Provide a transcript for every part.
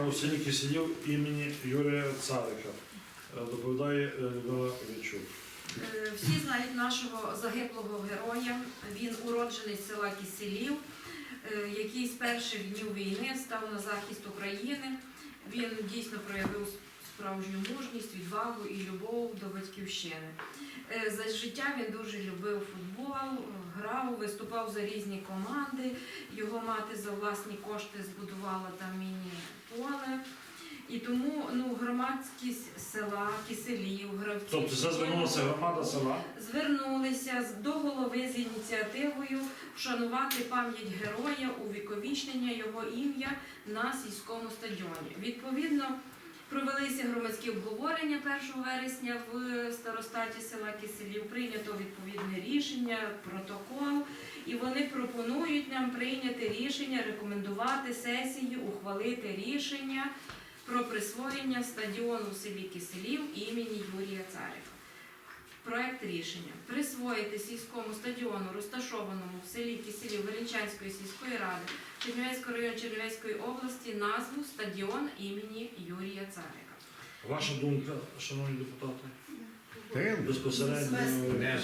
у селі Киселів імені Юрія Царика. Е, Доповідає е, Людмила Вічук. Е, Всі знають нашого загиблого героя. Він уроджений з села Киселів, е, який з перших днів війни став на захист України. Він дійсно проявив справжню мужність, відвагу і любов до батьківщини. Е, За життя він дуже любив футбол, грав, виступав за різні команди. Його мати за власні кошти збудувала там міні-поле. І тому ну, громадськість села, киселів, гравців. Тобто це звернулася громада села. звернулися до голови з ініціативою вшанувати пам'ять героя, увіковічнення його ім'я на сільському стадіоні. Відповідно, провелися громадські обговорення 1 вересня в старостаті села Киселів. Прийнято відповідне рішення, протокол, і вони пропонують нам прийняти рішення, рекомендувати сесії, ухвалити рішення про присвоєння стадіону в селі Киселів імені Юрія Царика. Проект рішення присвоїти сільському стадіону, розташованому в селі Киселів Велічанської сільської ради Чернівецького району Чернівецької області назву стадіон імені Юрія Царика. Ваша думка, шановні депутати? Тим. Безпосередньо Не.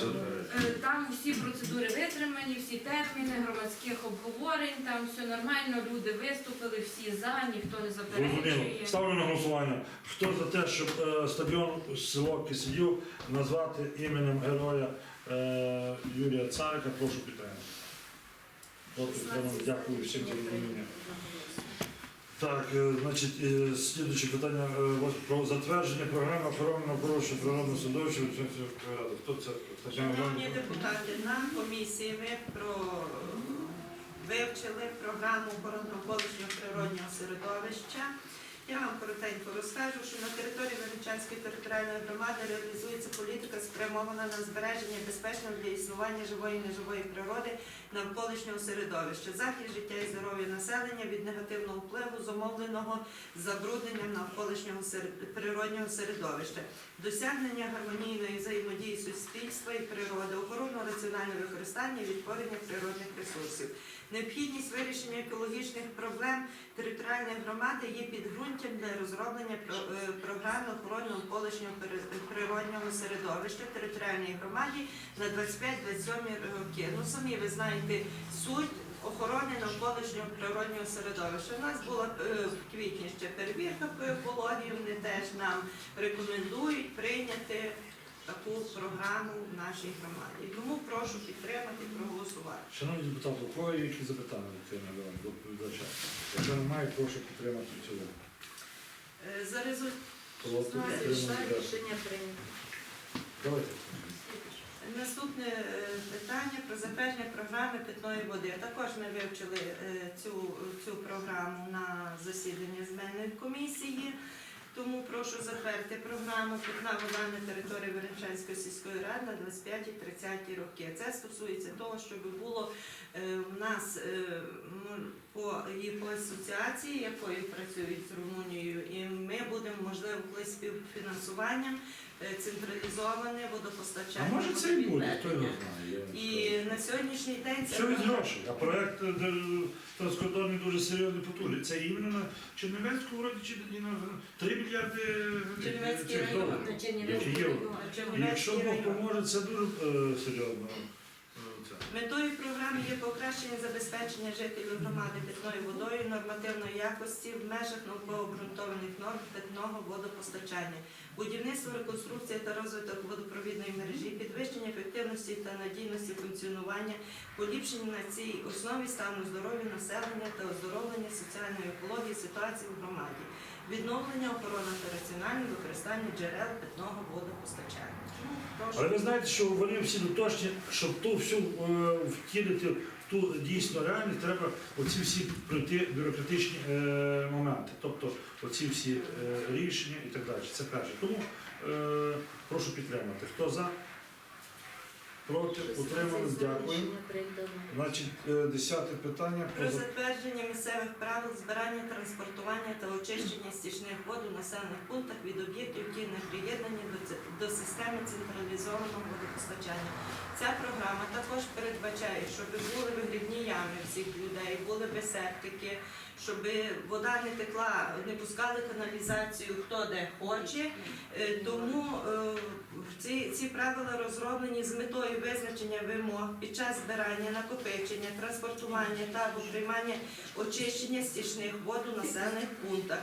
Е, Там всі процедури витримані, всі терміни громадських обговорень, там все нормально, люди виступили, всі за, ніхто не Зрозуміло. заперечує. Ставлю на голосування. Хто за те, щоб е, стадіон село Киселів назвати іменем героя е, Юрія Царика, прошу підтримати. Дякую всім за розуміння. Так, е, значить, слідуче слідуюче питання е, про затвердження програми охорони навколишнього природного ради. Хто це? Шановні депутати, нам комісії ми про вивчили програму охорони природнього середовища. Я вам коротенько розкажу, що на території Величанської територіальної громади реалізується політика, спрямована на збереження безпечного для існування живої і неживої природи навколишнього середовища, захист життя і здоров'я населення від негативного впливу, зумовленого забрудненням навколишнього природнього середовища, досягнення гармонійної взаємодії суспільства і природи, охорону раціонального використання відтворення природних ресурсів. Необхідність вирішення екологічних проблем територіальної громади є підґрунтям для розроблення е, програми охорони навколишнього природнього середовища територіальній громаді на 25-27 роки. Ну самі ви знаєте суть. Охорони навколишнього природнього середовища. У нас була е, в квітні ще перевірка по екології. Вони теж нам рекомендують прийняти таку програму в нашій громаді. Тому прошу підтримати, проголосувати. Шановні депутати, у кого є які запитання до до доповідача? Якщо немає, прошу підтримати в цілому. Е, За результатом Проти. Дякую. рішення прийнято. Давайте. Наступне е, питання про затвердження програми питної води. Також ми вивчили е, цю, цю програму на засіданні земельної комісії. Тому прошу затвердити програму Питна вода на території Веренчанської сільської ради на 25-30 роки. Це стосується того, щоб було е, в нас е, по, і по асоціації, якою працюють з Румунією, і ми будемо можливо колись співфінансуванням е, централізоване А водопостачання. може це і буде, хто його водовідведення. знає. я не І на сьогоднішній день це Що від грошей? А проект е, де, транскордонний дуже серйозний потужний. Це іменно на Чернівецьку вроді чи і на 3 мільярди Чернівецький цих район, доларів. На євро? Якщо Бог поможе, це дуже е, серйозно. Метою програми є покращення забезпечення жителів громади питною водою нормативної якості в межах науково-обґрунтованих норм питного водопостачання, будівництво, реконструкція та розвиток водопровідної мережі, підвищення ефективності та надійності функціонування, поліпшення на цій основі стану здоров'я населення та оздоровлення соціальної екології ситуації в громаді, відновлення охорони та раціональне використання джерел питного водопостачання. Але ви знаєте, що вони всі дотошні, щоб ту всю е, втілити в ту дійсно реальність, треба оці всі пройти бюрократичні е, моменти, тобто оці всі е, рішення і так далі. Це перше. Тому е, прошу підтримати. Хто за? Проти? Утримались? Дякую. Значить, е, десяте питання Про про за- затвердження місцевих правил збирання, транспортування та очищення стічних вод у населених пунктах від об'єктів, які не приєднані до, ц- до системи централізованого водопостачання. Ця програма також передбачає, щоб були вигрібні ями всіх людей, були би септики, щоб вода не текла, не пускали каналізацію хто де хоче. Е, Тому е, ці, ці правила розроблені з метою визначення вимог під час збирання, накопичення, транспортування та або приймання очищення стічних вод у населених пунктах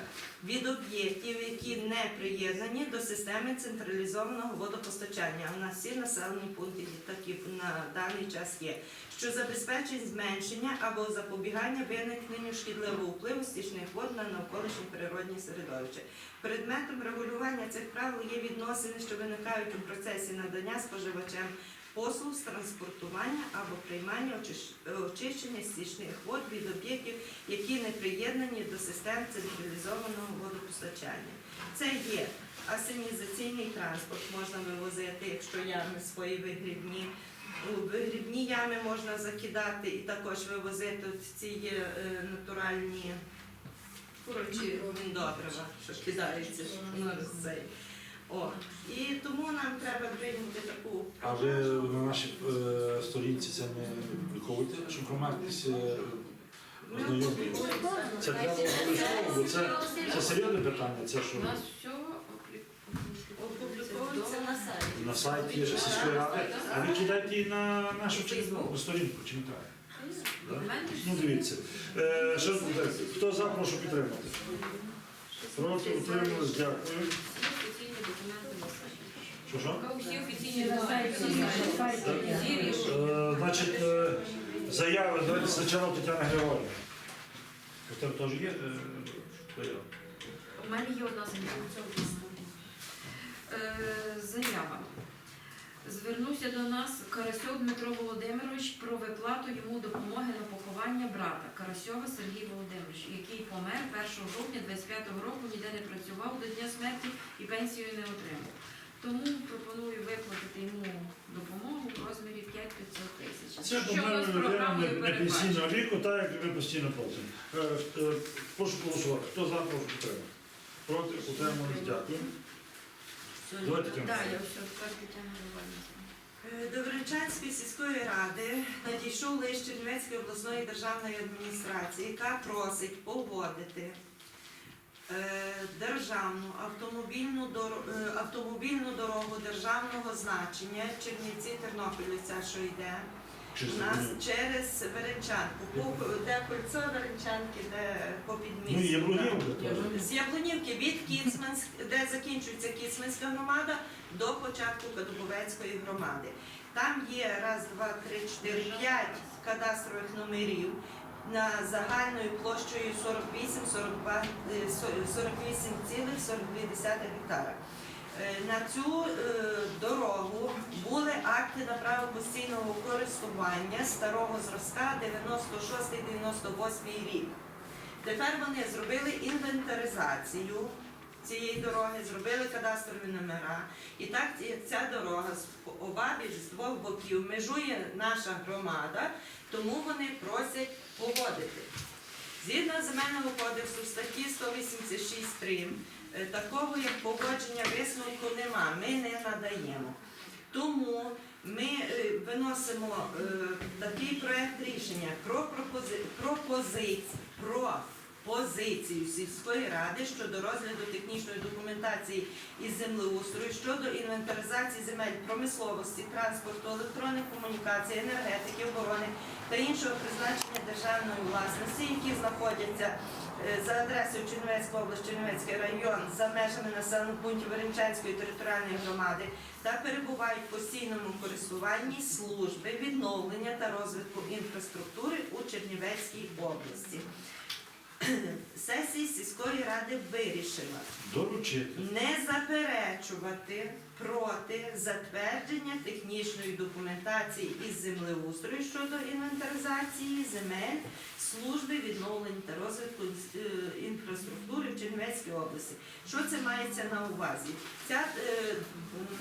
від об'єктів, які не приєднані до системи централізованого водопостачання. У нас всі населені пункти такі на даний час є, що забезпечить зменшення або запобігання виникненню шкідливого впливу стічних вод на навколишнє природні середовище. Предметом регулювання цих правил є відносини, що виникають у процесі надання споживачем послуг з транспортування або приймання очищення стічних вод від об'єктів, які не приєднані до систем централізованого водопостачання. Це є асенізаційний транспорт, можна вивозити, якщо ями свої вигрібні. У вигрібні ями можна закидати і також вивозити от ці е, натуральні коротше, добрива, що кидається ну, цей. О, і тому нам треба прийняти таку А ви на нашій е, сторінці це не публікуєте, щоб громадськість е, ознайомлювалася? Це треба обов'язково, бо це, це серйозне питання, це що? У нас все опубліковується на сайті. На сайті сільської ради, а ви кидайте на нашу через- сторінку, чи не так? Ну дивіться. Е, що, хто за, прошу підтримати. Проти утримались, дякую. Що що? Е, значить, е, заяви, давайте спочатку Тетяна Григорівна. У тебе теж є е? У мене є одна заява. Е. Звернувся до нас Карасьов Дмитро Володимирович про виплату йому допомоги на поховання брата Карасьова Сергій Володимирович, який помер 1 жовтня 25-го року, ніде не працював до дня смерті і пенсію не отримав. Тому пропоную виплатити йому допомогу в розмірі 5-500 тисяч. Це Що у нас програмою пенсійного віку, так як ми постійно платимо. Е, е, Прошу голосувати. Хто за, прошу підтримати. Проти, утримались, дякую. Давайте Тетяна. Все. Е, До сільської ради надійшов лист Чернівецької обласної державної адміністрації, яка просить погодити е, державну автомобільну, дор- е, автомобільну дорогу державного значення Чернівці-Тернопіль, ця що йде. У нас через Веренчанку, по- де кольцо Веренчанки, де по Ну, теж. З Яблунівки від Кіцманськ, де закінчується Кіцманська громада, до початку Кадубовецької громади. Там є раз, два, три, чотири, п'ять кадастрових номерів на загальною площею 48, 42, е, 48,42 гектара. Е, На цю е, дорогу були акти на право постійного користування старого зразка 96-98 рік. Тепер вони зробили інвентаризацію цієї дороги, зробили кадастрові номера. І так ця дорога з обабіч з двох боків межує наша громада, тому вони просять погодити. Згідно земельного кодексу статті 186 прим, такого як погодження висновку нема, ми не надаємо. Тому ми е, виносимо е, такий проект рішення про пропози... пропозицію, про позицію сільської ради щодо розгляду технічної документації із землеустрою щодо інвентаризації земель промисловості, транспорту, електронних комунікацій, енергетики, оборони та іншого призначення державної власності, які знаходяться е, за адресою Чернівецька область, Чернівецький район за межами населених пунктів Веренчанської територіальної громади та перебувають в постійному користуванні служби відновлення та розвитку інфраструктури у Чернівецькій області. Сесія сільської ради вирішила Доручити. не заперечувати проти затвердження технічної документації із землеустрою щодо інвентаризації земель служби відновлень та розвитку е, інфраструктури в Чернівецькій області. Що це мається на увазі? Ця е,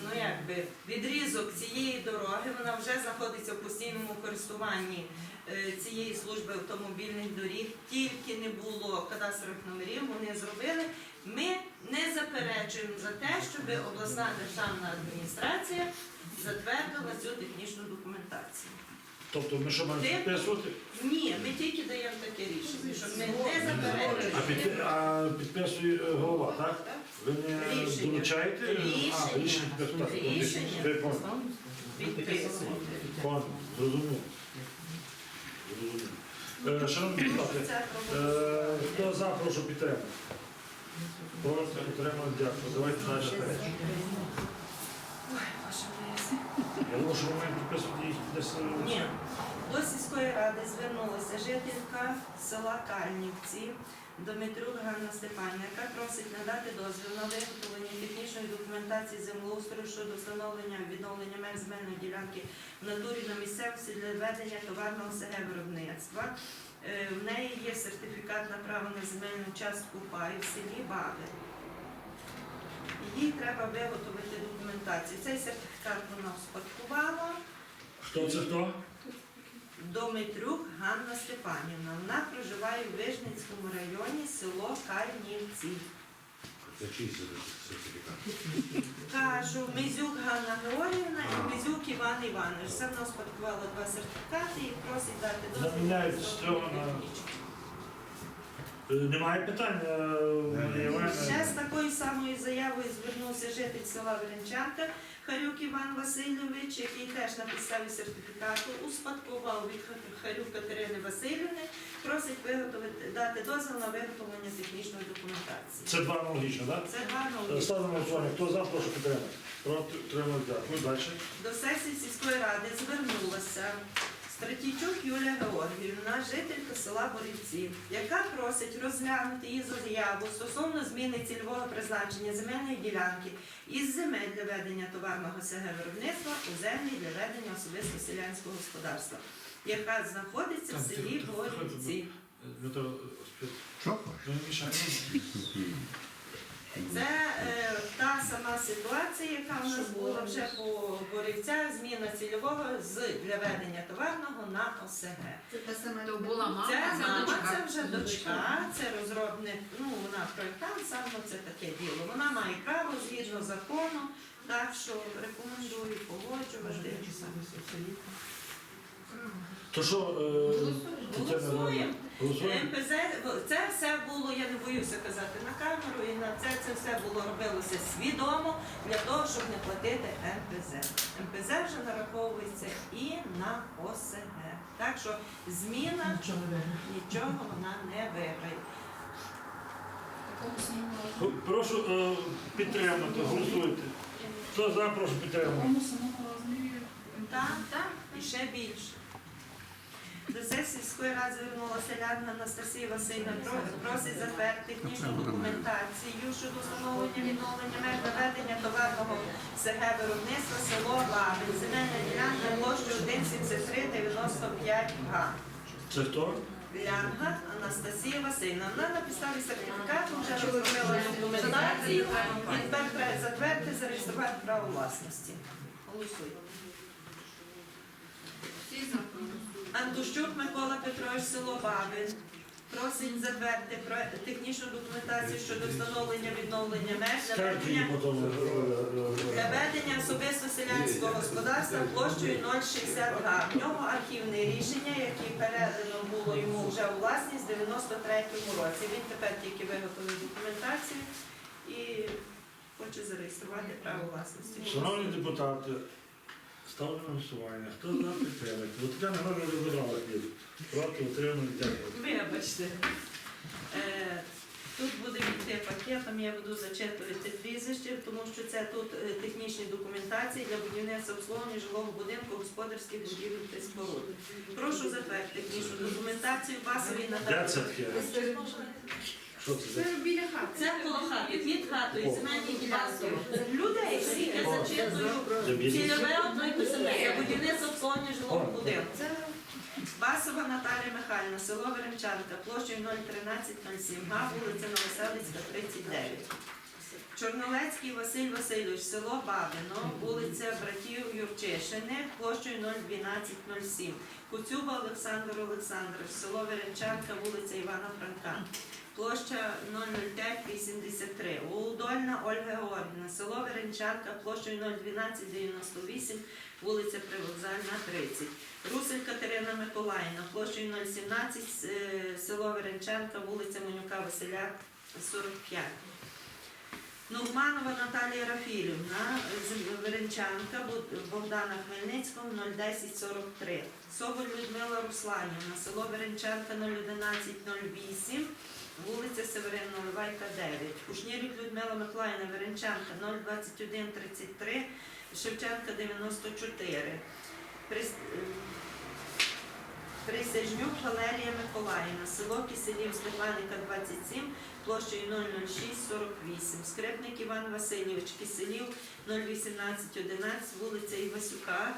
ну якби відрізок цієї дороги вона вже знаходиться в постійному користуванні цієї служби автомобільних доріг, тільки не було кадастрових номерів, вони зробили. Ми не заперечуємо за те, щоб обласна державна адміністрація затвердила цю технічну документацію. Тобто ми що маємо Ти- підписувати? Ні, ми тільки даємо таке рішення, що ми не А, заперечуємо. під, а підписує е, голова, так? Ви не Рішення. доручаєте? А, Рішення. рішення підписуєте. Так, Рішення. Ви поняли. Підписуємо. Понял, зрозумів. Зрозумів. Е, Шановні депутати, е, хто за, прошу підтримати. Прошу підтримати, дякую. Давайте далі. Я думаю, що ви маєте підписувати їх десь. Ні. До сільської ради звернулася жителька села Кальнівці Дмитрук Ганна Степанівна, яка просить надати дозвіл на виготовлення технічної документації землеустрою щодо встановлення відновлення меж земельної ділянки в натурі на місцевості для ведення товарного СГ виробництва. Е, В неї є сертифікат на право на земельну частку паю в селі Баби. Їй треба виготовити документацію. Цей сертифікат вона успадкувала. Хто це хто? Домитрюк Ганна Степанівна. Вона проживає в Вижницькому районі, село Кальнівці. Це чий сертифікат? Кажу, Мизюк Ганна Георгіївна і Мизюк Іван Іванович. Це вона успадкувала два сертифікати і просить дати дозвіл. Заміняють на з цього на- технічну. Е, Немає питань? е, Ще з такою самою заявою звернувся житель села Веренчанка Харюк Іван Васильович, який теж на підставі сертифікату успадкував від Харюк Катерини Васильівни, просить виготовити дати дозвіл на виготовлення технічної документації. Це два аналогічно, так? Це гарно. Е, Ставимо голосування. Хто за, прошу підтримати. Проти підтримати, дякую. Далі. До сесії сільської ради звернулася Стратійчук Юлія Георгіївна, жителька села Борівці, яка просить розглянути її заяву стосовно зміни цільового призначення земельної ділянки із земель для ведення товарного СГ виробництва у землі для ведення особисто селянського господарства, яка знаходиться в селі Борівці. Дмитро, Що. Це е, та сама ситуація, яка в нас була вже по Борівцях, зміна цільового з для ведення товарного на ОСГ. То була мама, Це це мама, дочка. це вже дочка, це розробник, ну вона проєктант, саме це таке діло. Вона має право згідно закону, так що рекомендую погоджувати. То що, е, Тетяна Голосуємо. Іванівна, голосуємо? МПЗ, це все було, я не боюся казати на камеру, і на це, це все було робилося свідомо для того, щоб не платити МПЗ. МПЗ вже нараховується і на ОСГ. Так що зміна нічого вона не виграє. Прошу е, підтримати, голосуйте. Хто за, прошу підтримати. Так, так, і ще більше. До сесії сільської ради звернулася Лярна Анастасія Васильівна, просить затвердити технічну документацію щодо встановлення відновлення меж наведення товарного СГ виробництва село Лабин. Земельна ділянка площею 17395 га. Це хто? Лянга Анастасія Васильівна. Вона на підставі сертифікату вже розробила документацію і тепер треба затвердити, зареєструвати право власності. Голосуйте. Антощук Микола Петрович, село Бабин. Просить затвердити про- технічну документацію щодо встановлення відновлення меж для ведення, е, для е, е, ведення особисто селянського господарства площею 0,60 га. В нього архівне рішення, яке передано було йому вже у власність в 93-му році. Він тепер тільки виготовив документацію і хоче зареєструвати право власності. Шановні депутати, ставлю на голосування. Хто за підтримати? Бо Тетяна Григорівна вже забрала хліб. Проти утримати, дякую. Вибачте. Е, Тут буде йти пакетом, я буду зачитувати прізвище, тому що це тут е, технічні документації для будівництва обслуговування жилого будинку, господарських будівель та споруд. Прошу затвердити технічну документацію, базові Де це таке? Що це за? біля хати. Це коло хати, під хатою, земельні ділянки. Людей всіх я зачитую. Це? Цільове одно й те саме. Це будівництво обслуговування жилого будинку. Басова Наталія Михайлівна, село Веремчанка, площею 01307 га, вулиця Новоселицька, 39. Чорнолецький Василь Васильович, село Бабино, вулиця Братів Юрчишини, площею 01207. Куцюба Олександр Олександрович, село Веренчанка, вулиця Івана Франка. Площа 00583. Удольна Ольга Георгівна, село Веренчанка, площею 01298, вулиця Привокзальна, 30. Русель Катерина Миколаївна, площею 017, е, село Веренчанка, вулиця Монюка Василя, 45. Нурманова Наталія Рафілівна, Веренчанка, Богдана Хмельницького, 01043. Соболь Людмила Русланівна, село Веренчанка, 01108, вулиця Северин Наливайка, 9. Кушнірік Людмила Миколаївна, Веренчанка, 02133, Шевченка, 94. Прис- е, Присяжнюк Валерія Миколаївна, село Киселів Степаника 27, площею 00648. Скрипник Іван Васильович, Киселів 01811, вулиця Івасюка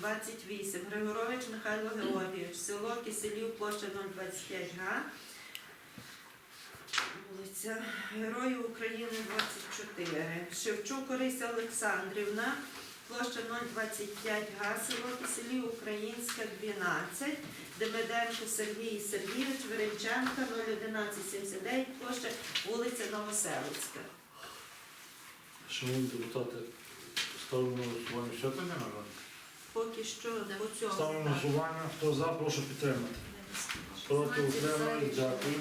28. Григорович Михайло Георгійович, село Киселів, площа 025 га. Вулиця Героїв України 24. Шевчук Орися Олександрівна, площа 025 га, село Киселів Українська 12. Демиденко Сергій Сергійович, Веренчанка, 01179, площа вулиця Новоселицька. Шановні депутати, ставимо на голосування. Все то не? Поки що по цьому. Ставимо на голосування. Хто за, прошу підтримати. Проти утримали, дякую.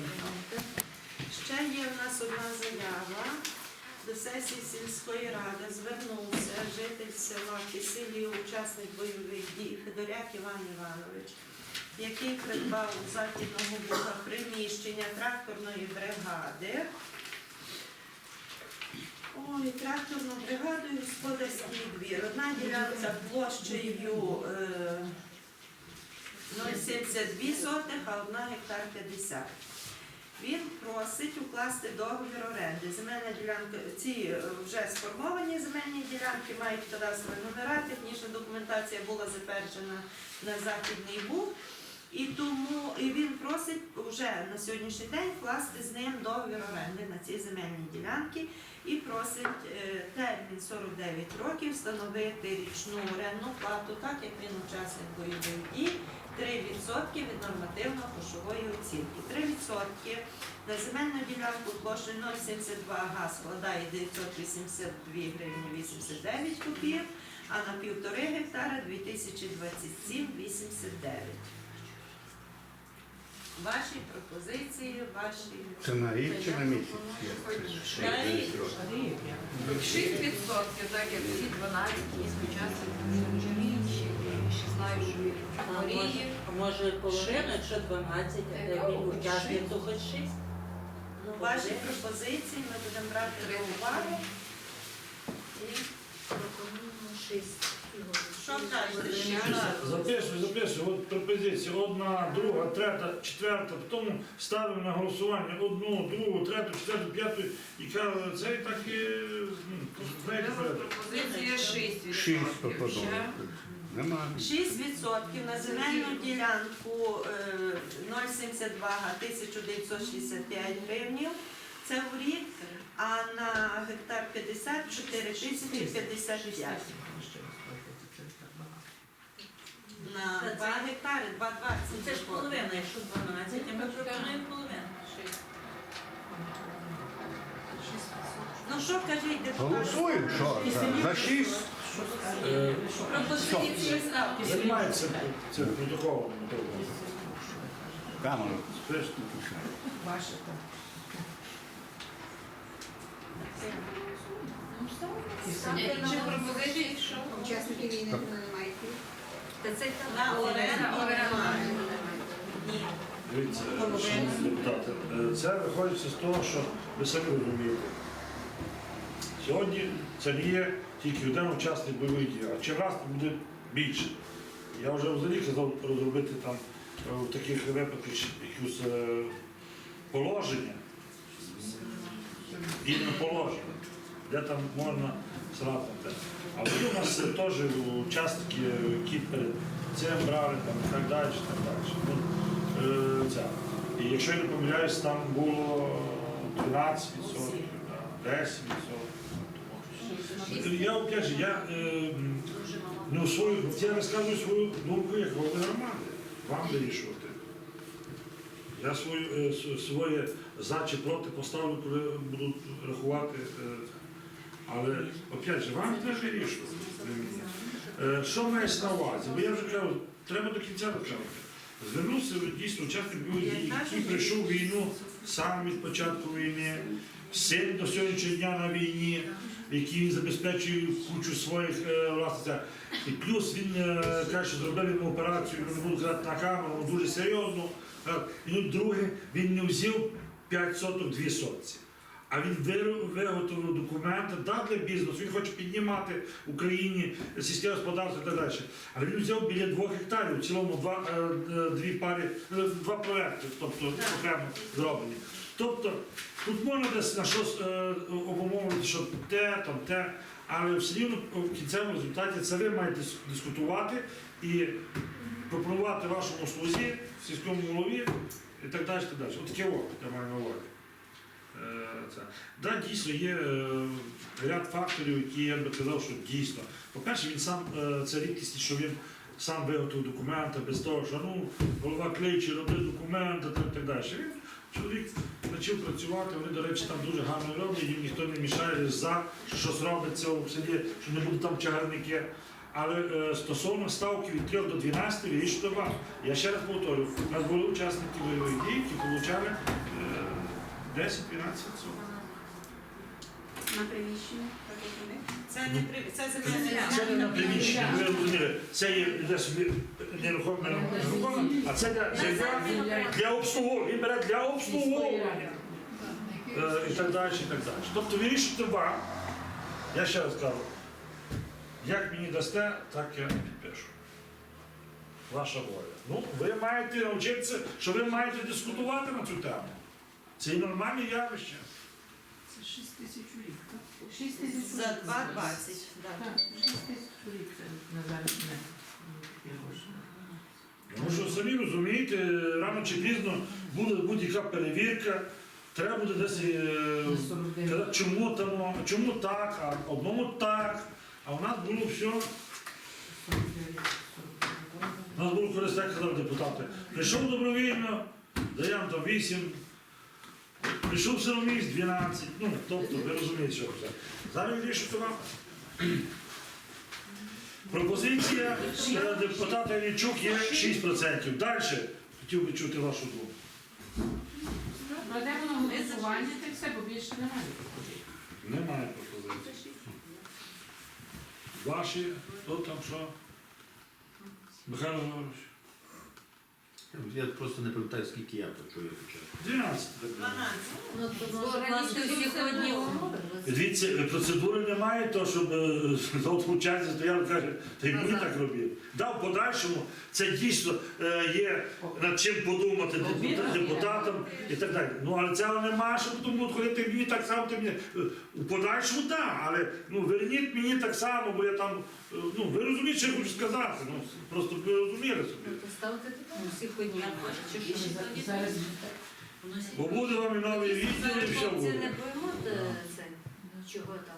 Ще є в нас одна заява. До сесії сільської ради звернувся житель села Киселів, учасник бойових дій Федоряк Іван Іванович, який придбав у Західного Буга приміщення тракторної бригади. Ой, тракторну бригаду і господарський двір. Одна ділянка площею е, 0,72 сотих, а одна гектар 50. Він просить укласти договір оренди. Земельна ділянка, ці е, вже сформовані земельні ділянки мають кадастрові номера, технічна документація була затверджена на Західний Буг. І тому і він просить вже на сьогоднішній день вкласти з ним договір оренди на ці земельні ділянки і просить е, термін 49 років встановити річну орендну плату, так як він учасник бойових дій, 3% від нормативно-грошової оцінки. 3% на земельну ділянку площею 0,72 га складає 982 гривні 89 копійок, а на півтори гектара 2027,89. Ваші пропозиції, ваші Це на рік чи на місяць? На рік. 6%, так як всі 12 є учасники інші, ще знаю, що А Марії. а може половина, якщо 12, а Е, де учасників, то хоч 6? Ну, ваші пропозиції ми будемо брати до уваги. І Пропонуємо 6. що що? Записуй, записуй. От пропозиції. Одна, друга, третя, четверта. Потім ставимо на голосування одну, другу, третю, четверту, п'яту. І кажу, це і так і ну, знаєте, порядок. Пропозиція 6%. Шість то немає. 6% на земельну ділянку е, 0,72 1965 гривнів. Це в рік, а на гектар 54 тисячі 55. На 2 гектари, 2,20. Це ж половина, якщо 12, а ми пропонуємо половину. Ну що кажіть, депутати? Голосуємо, що? За 6? Пропозиції Займається цим протоколом. Камеру. Ваше так. Чи пропозиції, що учасники війни не мають? Та це там Олена, Олена. Ні. Е, це виходить з того, що ви самі розумієте. Сьогодні це є тільки один учасник бойових дій, а чим раз буде більше. Я вже взагалі казав розробити там е, в таких випадках якісь е, положення, іменно положення, де там можна срати. А ви у нас е, теж учасники, які перед цим брали там, і так далі. і Так далі. Ну, е, ця. І якщо я не помиляюсь, там було 13%. Да. 10 Я опять же, я е, ну, свою, я розказую свою думку як голови громади. Вам вирішувати. Я свою, е, своє за чи проти поставлю, коли будуть рахувати. е, але опять же, вам теж вирішувати. Е, Що маєш на увазі? Бо я вже кажу, треба до кінця розказати. Звернувся дійсно учасник бойових який прийшов війну сам від початку війни, син до сьогоднішнього дня на війні, який забезпечує кучу своїх е, власне. І плюс він каже, що зробили йому операцію, не буду казати на камеру, дуже серйозно. Е, І ну, друге, він не взяв 5 соток 2 сотці. А він виготовив документи да, для бізнесу. Він хоче піднімати в Україні сільське господарство і так далі. Але він взяв біля двох гектарів, в цілому два, е, дві пари, два проекти, тобто окремо зроблені. Тобто тут можна десь на щось е, обумовити, що те, там те, але все рівно в кінцевому результаті це ви маєте дискутувати і пропонувати вашому слузі, сільському голові і так далі. Так далі. От таке о, я маю на увазі. Е, Це. Да, дійсно є е, ряд факторів, які я би казав, що дійсно. По-перше, він сам е, це рідкість, що він сам виготовив документи без того, що ну, голова кличе, роби документи та так далі. Чоловік почав працювати, вони, до речі, там дуже гарно роблять, їм ніхто не мішає за, що щось робиться в селі, що не будуть там чагарники. Але е, стосовно ставки від 3 до 12 вирішуйте вам. Я ще раз повторю, у нас були учасники бойових дій, які отримали е, 10-12 На приміщення, вони. Це не при- це не на приміщення, ви це є нерухоме нерухоме, а це для, земля для обслуговування, він бере для обслуговування е, і так далі, і так далі. Тобто вирішуйте вам, я ще раз кажу, як мені дасте, так я підпишу. Ваша воля. Ну, ви маєте навчитися, що ви маєте дискутувати на цю тему. Це і нормальне явище. Це 6 тисяч у рік, так? 6 тисяч у за рік. 2,20. да. Так, 6 тисяч у рік це на зараз не. такі гроші. Тому що самі розумієте, рано чи пізно буде будь-яка перевірка, треба буде десь е, На 49. казати, чому, там, чому так, а одному так. А у нас було все, 49, 49. у нас було колись так казали депутати. Прийшов добровільно, даємо там 8, прийшов силомість 12. Ну, тобто, ви розумієте, що це. Зараз вирішуйте вам. Пропозиція депутата Іллічук є 6%. Далі хотів би чути вашу думку. Кладемо на голосування, та й все, бо більше немає. Немає пропозиції. Ваші, хто там що? Михайло Григорович. Я просто не пам'ятаю, скільки я почув, я почав. 12. так думаю. 12. Ну, то раніше сьогодні Дивіться, е, процедури немає, то щоб в черзі стояли, каже, та й ми так робив. Да, в подальшому це дійсно е, є над чим подумати депута- депутатам і так далі. Ну але цього немає, що потім будуть ходити мені так само, ти мені. Е, У подальшому так, да, але ну верніть мені так само, бо я там, ну ви розумієте, що я хочу сказати. Ну просто ви розуміли собі. Поставити всіх Бо буде вам і новий відділ, і все Це буде. не поймуть це, чого там.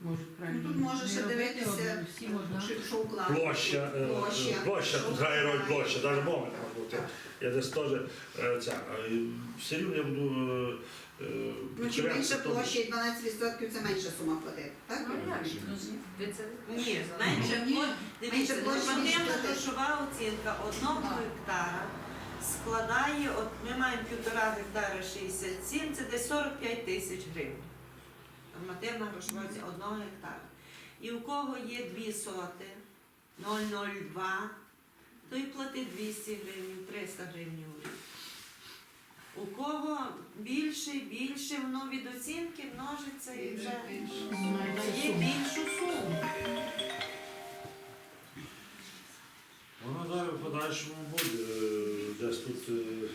Можуть правильно. Тут можеш робити, дивитися, Всі можна. Що- Що уклад? Площа, е, Площа. площа, тут грає роль площа, навіть мова не може бути. Я десь теж е, ця. е, Все рівно я буду е, е, Ну, чим підкорятися менше тому. площа і 12% це менша сума платити. Так? Ну як же? Ви це Ні, менше площа. Дивіться, Менше площі, ніж платити. грошова оцінка одного гектара складає, от ми маємо півтора гектара 67, це десь 45 тисяч гривень. Нормативна грошова оцінка одного гектара. І у кого є дві соти, 0,02, то і платить 200 гривень, 300 гривень у рік. У кого більше, більше, воно від оцінки множиться і вже дає більшу суму. Воно зараз в подальшому буде е, десь тут е,